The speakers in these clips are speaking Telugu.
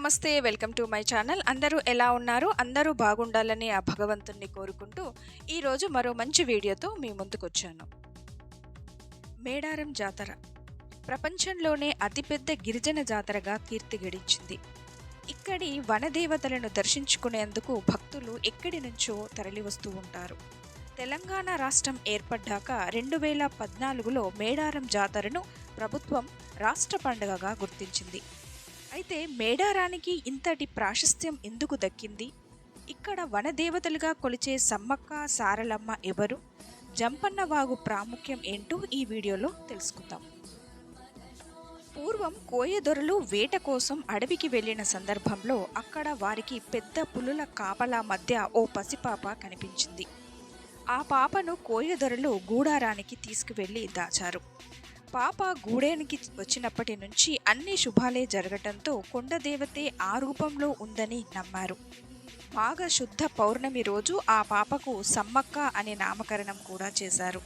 నమస్తే వెల్కమ్ టు మై ఛానల్. అందరూ ఎలా ఉన్నారు? అందరూ బాగుండాలని ఆ భగవంతుణ్ణి కోరుకుంటూ ఈరోజు మరో మంచి వీడియోతో మీ ముందుకొచ్చాను. మేడారం జాతర. ప్రపంచంలోనే అతిపెద్ద గిరిజన జాతరగా కీర్తి గడించింది. ఇక్కడి వనదేవతలను దర్శించుకునేందుకు భక్తులు ఎక్కడి నుంచో తరలివస్తూ ఉంటారు. తెలంగాణ రాష్ట్రం ఏర్పడ్డాక రెండు వేల పద్నాలుగులో మేడారం జాతరను ప్రభుత్వం రాష్ట్ర పండుగగా గుర్తించింది. అయితే మేడారానికి ఇంతటి ప్రాశస్త్యం ఎందుకు దక్కింది? ఇక్కడ వనదేవతలుగా కొలిచే సమ్మక్క సారలమ్మ ఎవరు? జంపన్న వాగు ప్రాముఖ్యం ఏంటో ఈ వీడియోలో తెలుసుకుందాం. పూర్వం కోయదొరలు వేట కోసం అడవికి వెళ్ళిన సందర్భంలో అక్కడ వారికి పెద్ద పులుల కాపలా మధ్య ఓ పసిపాప కనిపించింది. ఆ పాపను కోయదొరలు గూడారానికి తీసుకువెళ్ళి దాచారు. పాప గూడేనికి వచ్చినప్పటి నుంచి అన్ని శుభాలే జరగటంతో కొండదేవతే ఆ రూపంలో ఉందని నమ్మారు. మాఘ శుద్ధ పౌర్ణమి రోజు ఆ పాపకు సమ్మక్క అనే నామకరణం కూడా చేశారు.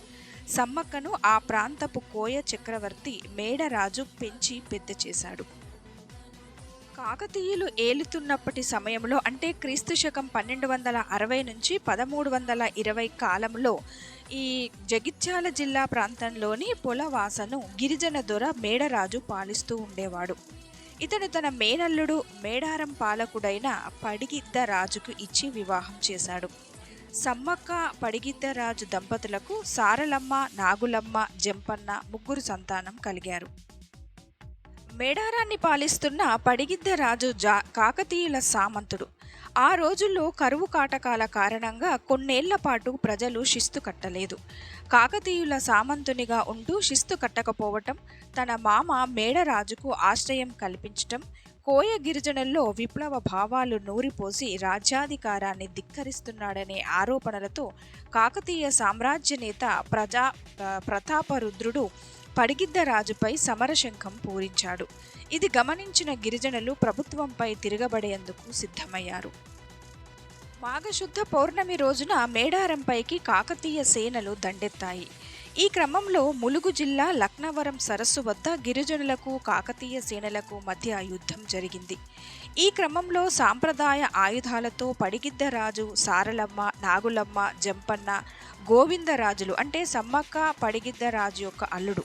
సమ్మక్కను ఆ ప్రాంతపు కోయ చక్రవర్తి మేడరాజు పెంచి పెద్ద చేశాడు. కాకతీయులు ఏలుతున్నప్పటి సమయంలో అంటే క్రీస్తు శకం పన్నెండు వందల అరవై నుంచి పదమూడు వందల ఇరవై కాలంలో ఈ జగిత్యాల జిల్లా ప్రాంతంలోని పొలవాసను గిరిజన దొర మేడరాజు పాలిస్తూ ఉండేవాడు. ఇతడు తన మేనల్లుడు మేడారం పాలకుడైన పడిగిద్ద రాజుకు ఇచ్చి వివాహం చేశాడు. సమ్మక్క పడిగిద్ద రాజు దంపతులకు సారలమ్మ నాగులమ్మ జంపన్న ముగ్గురు సంతానం కలిగారు. మేడారాన్ని పాలిస్తున్న పడిగిద్ద రాజు జా కాకతీయుల సామంతుడు. ఆ రోజుల్లో కరువు కాటకాల కారణంగా కొన్నేళ్ళ పాటు ప్రజలు శిస్తు కట్టలేదు. కాకతీయుల సామంతునిగా ఉంటూ శిస్తు కట్టకపోవటం తన మామ మేడరాజుకు ఆశ్రయం కల్పించటం కోయ గిరిజనుల్లో విప్లవ భావాలు నూరిపోసి రాజ్యాధికారాన్ని ధిక్కరిస్తున్నాడనే ఆరోపణలతో కాకతీయ సామ్రాజ్య నేత ప్రజా ప్రతాపరుద్రుడు పడిగిద్ద రాజుపై సమరశంఖం పూరించాడు. ఇది గమనించిన గిరిజనులు ప్రభుత్వంపై తిరగబడేందుకు సిద్ధమయ్యారు. మాఘశుద్ధ పౌర్ణమి రోజున మేడారంపైకి కాకతీయ సేనలు దండెత్తాయి. ఈ క్రమంలో ములుగు జిల్లా లక్నవరం సరస్సు వద్ద గిరిజనులకు కాకతీయ సేనలకు మధ్య యుద్ధం జరిగింది. ఈ క్రమంలో సాంప్రదాయ ఆయుధాలతో పడిగిద్దరాజు సారలమ్మ నాగులమ్మ జంపన్న గోవిందరాజులు అంటే సమ్మక్క పడిగిద్దరాజు యొక్క అల్లుడు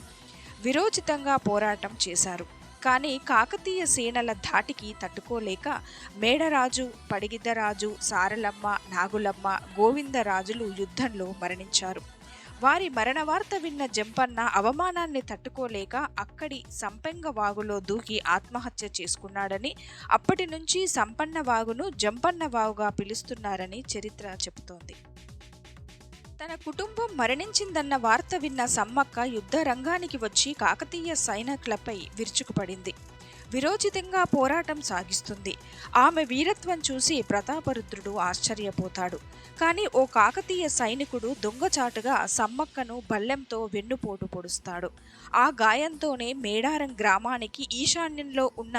విరోచితంగా పోరాటం చేశారు. కానీ కాకతీయ సేనల ధాటికి తట్టుకోలేక మేడరాజు పడిగిద్దరాజు సారలమ్మ నాగులమ్మ గోవిందరాజులు యుద్ధంలో మరణించారు. వారి మరణవార్త విన్న జంపన్న అవమానాన్ని తట్టుకోలేక అక్కడి సంపెంగ వాగులో దూకి ఆత్మహత్య చేసుకున్నాడని అప్పటి నుంచి సంపన్న వాగును జంపన్న వాగుగా పిలుస్తున్నారని చరిత్ర చెబుతోంది. తన కుటుంబం మరణించిందన్న వార్త విన్న సమ్మక్క యుద్ధ రంగానికి వచ్చి కాకతీయ సైనికులపై విరుచుకుపడింది. విరోచితంగా పోరాటం సాగిస్తుంది. ఆమె వీరత్వం చూసి ప్రతాపరుద్రుడు ఆశ్చర్యపోతాడు. కానీ ఓ కాకతీయ సైనికుడు దొంగచాటుగా సమ్మక్కను బల్లెంతో వెన్నుపోటు పొడుస్తాడు. ఆ గాయంతోనే మేడారం గ్రామానికి ఈశాన్యంలో ఉన్న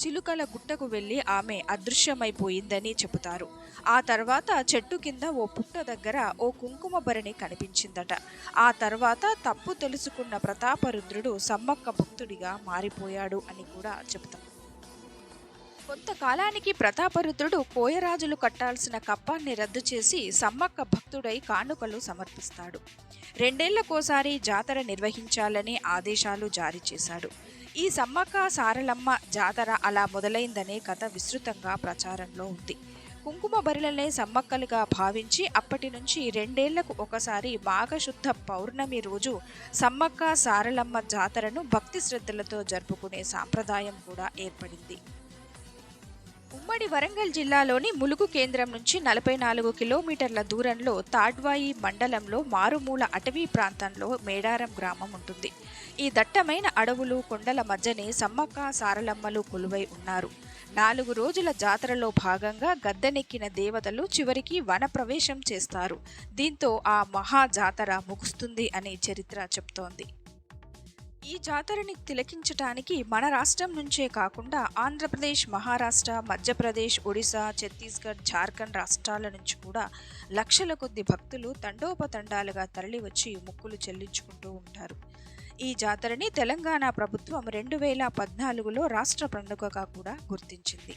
చిలుకల గుట్టకు వెళ్ళి ఆమె అదృశ్యమైపోయిందని చెబుతారు. ఆ తర్వాత చెట్టు కింద ఓ పుట్ట దగ్గర ఓ కుంకుమ భరణి కనిపించిందట. ఆ తర్వాత తప్పు తెలుసుకున్న ప్రతాపరుద్రుడు సమ్మక్క భక్తుడిగా మారిపోయాడు అని కూడా చెబుతాం. కొంతకాలానికి ప్రతాపరుద్రుడు కోయరాజులు కట్టాల్సిన కప్పాన్ని రద్దు చేసి సమ్మక్క భక్తుడై కానుకలు సమర్పిస్తాడు. రెండేళ్ళకోసారి జాతర నిర్వహించాలని ఆదేశాలు జారీ చేశాడు. ఈ సమ్మక్క సారలమ్మ జాతర అలా మొదలైందనే కథ విస్తృతంగా ప్రచారంలో ఉంది. కుంకుమ బరిలనే సమ్మక్కలుగా భావించి అప్పటి నుంచి రెండేళ్ళకు ఒకసారి మాఘశుద్ధ పౌర్ణమి రోజు సమ్మక్క సారలమ్మ జాతరను భక్తి శ్రద్ధలతో జరుపుకునే సాంప్రదాయం కూడా ఏర్పడింది. ఉమ్మడి వరంగల్ జిల్లాలోని ములుగు కేంద్రం నుంచి నలభై నాలుగు కిలోమీటర్ల దూరంలో తాడ్వాయి మండలంలో మారుమూల అటవీ ప్రాంతంలో మేడారం గ్రామం ఉంటుంది. ఈ దట్టమైన అడవులు కొండల మధ్యనే సమ్మక్క సారలమ్మలు కొలువై ఉన్నారు. నాలుగు రోజుల జాతరలో భాగంగా గద్దెనెక్కిన దేవతలు చివరికి వనప్రవేశం చేస్తారు. దీంతో ఆ మహా జాతర ముగుస్తుంది అనే చరిత్ర చెప్తోంది. ఈ జాతరని తిలకించటానికి మన రాష్ట్రం నుంచే కాకుండా ఆంధ్రప్రదేశ్ మహారాష్ట్ర మధ్యప్రదేశ్ ఒడిశా ఛత్తీస్గఢ్ జార్ఖండ్ రాష్ట్రాల నుంచి కూడా లక్షల కొద్ది భక్తులు తండోపతండాలుగా తరలివచ్చి ముక్కులు చెల్లించుకుంటూ ఉంటారు. ఈ జాతరని తెలంగాణ ప్రభుత్వం రెండు వేల పద్నాలుగులో రాష్ట్ర పండుగగా కూడా గుర్తించింది.